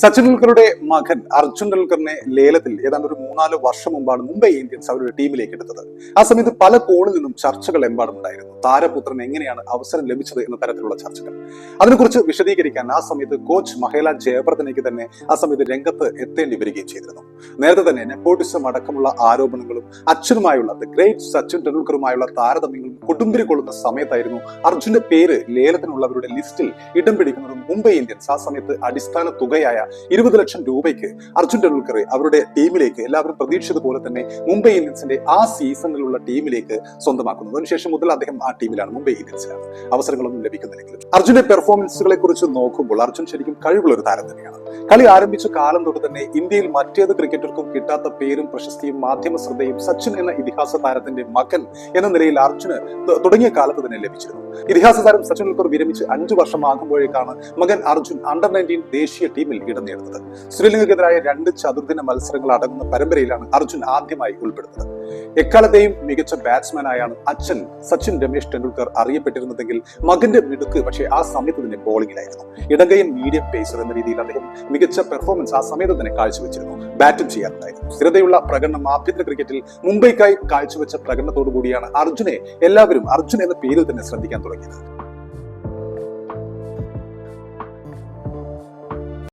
സച്ചിൻ ടെണ്ടുൽക്കറുടെ മകൻ അർജുൻ ടെണ്ടുൽക്കറിനെ ലേലത്തിൽ ഏതാണ്ട് ഒരു മൂന്നാൽ വർഷം മുമ്പാണ് മുംബൈ ഇന്ത്യൻസ് അവരുടെ ടീമിലേക്ക് എടുത്തത്. ആ സമയത്ത് പല കോണിൽ നിന്നും ചർച്ചകൾ എമ്പാടുമുണ്ടായിരുന്നു താരപുത്രൻ എങ്ങനെയാണ് അവസരം ലഭിച്ചത് എന്ന തരത്തിലുള്ള ചർച്ചകൾ. അതിനെക്കുറിച്ച് വിശദീകരിക്കാൻ ആ സമയത്ത് കോച്ച് മഹേല ജയവർദ്ധനയ്ക്ക് തന്നെ ആ സമയത്ത് രംഗത്ത് എത്തേണ്ടി വരികയും ചെയ്തിരുന്നു. നേരത്തെ തന്നെ നെപ്പോട്ടിസം അടക്കമുള്ള ആരോപണങ്ങളും അച്ഛനുമായുള്ള ദ ഗ്രേറ്റ് സച്ചിൻ ടെണ്ടുൽക്കറുമായുള്ള താരതമ്യങ്ങളും കൊടുമ്പിരി കൊള്ളുന്ന സമയത്തായിരുന്നു അർജുന്റെ പേര് ലേലത്തിനുള്ളവരുടെ ലിസ്റ്റിൽ ഇടം പിടിക്കുന്നതും മുംബൈ ഇന്ത്യൻസ് ആ സമയത്ത് അടിസ്ഥാന തുകയായ ഇരുപത് ലക്ഷം രൂപയ്ക്ക് അർജുൻ ടെണ്ടുൽക്കറെ അവരുടെ ടീമിലേക്ക് എല്ലാവരും പ്രതീക്ഷിച്ചതുപോലെ തന്നെ മുംബൈ ഇന്ത്യൻസിന്റെ ആ സീസണിലുള്ള ടീമിലേക്ക് സ്വന്തമാക്കുന്നു. അതിനുശേഷം മുതൽ അദ്ദേഹം ആ ടീമിലാണ് മുംബൈ ഇന്ത്യൻസിലാണ് അവസരങ്ങളൊന്നും ലഭിക്കുന്നില്ലെങ്കിലും. അർജുന്റെ പെർഫോമൻസുകളെ കുറിച്ച് നോക്കുമ്പോൾ അർജുൻ ശരിക്കും കഴിവുള്ള ഒരു താരം തന്നെയാണ്. കളി ആരംഭിച്ച കാലം തൊട്ട് തന്നെ ഇന്ത്യയിൽ മറ്റേത് ക്രിക്കറ്റർക്കും കിട്ടാത്ത പേരും പ്രശസ്തിയും മാധ്യമ ശ്രദ്ധയും സച്ചിൻ എന്ന ഇതിഹാസ താരത്തിന്റെ മകൻ എന്ന നിലയിൽ അർജുന് തുടങ്ങിയ കാലത്ത് തന്നെ ലഭിച്ചിരുന്നു. ഇതിഹാസ താരം സച്ചിൻ ടെണ്ടുൽക്കർ വിരമിച്ച് അഞ്ചു വർഷമാകുമ്പോഴേക്കാണ് മകൻ അർജുൻ അണ്ടർ നയന്റീൻ ദേശീയ ടീമിൽ ഇടം നേടുന്നത്. ശ്രീലങ്കയ്ക്കെതിരായ രണ്ട് ചതുർദിന മത്സരങ്ങൾ അടങ്ങുന്ന പരമ്പരയിലാണ് അർജുൻ ആദ്യമായി ഉൾപ്പെടുന്നത്. എക്കാലത്തെയും മികച്ച ബാറ്റ്സ്മാനായാണ് അച്ഛൻ സച്ചിൻ രമേശ് ടെണ്ടുൽക്കർ അറിയപ്പെട്ടിരുന്നതെങ്കിൽ മകന്റെ മിടുക്ക് പക്ഷേ ആ സമയത്ത് തന്നെ ബോളിംഗിലായിരുന്നു ഇടങ്കയൻ മീഡിയം പേസർ എന്ന രീതിയിൽ അദ്ദേഹം മികച്ച പെർഫോമൻസ് ആ സമയത്ത് തന്നെ കാഴ്ചവെച്ചിരുന്നു. ബാറ്റും ചെയ്യാറുണ്ടായിരുന്നു സ്ഥിരതയുള്ള പ്രകടനം ആഭ്യന്തര ക്രിക്കറ്റിൽ മുംബൈക്കായി കാഴ്ചവെച്ച പ്രകടനത്തോടു കൂടിയാണ് അർജുനെ എല്ലാവരും അർജുൻ എന്ന പേരിൽ തന്നെ ശ്രദ്ധിക്കാൻ തുടങ്ങിയത്.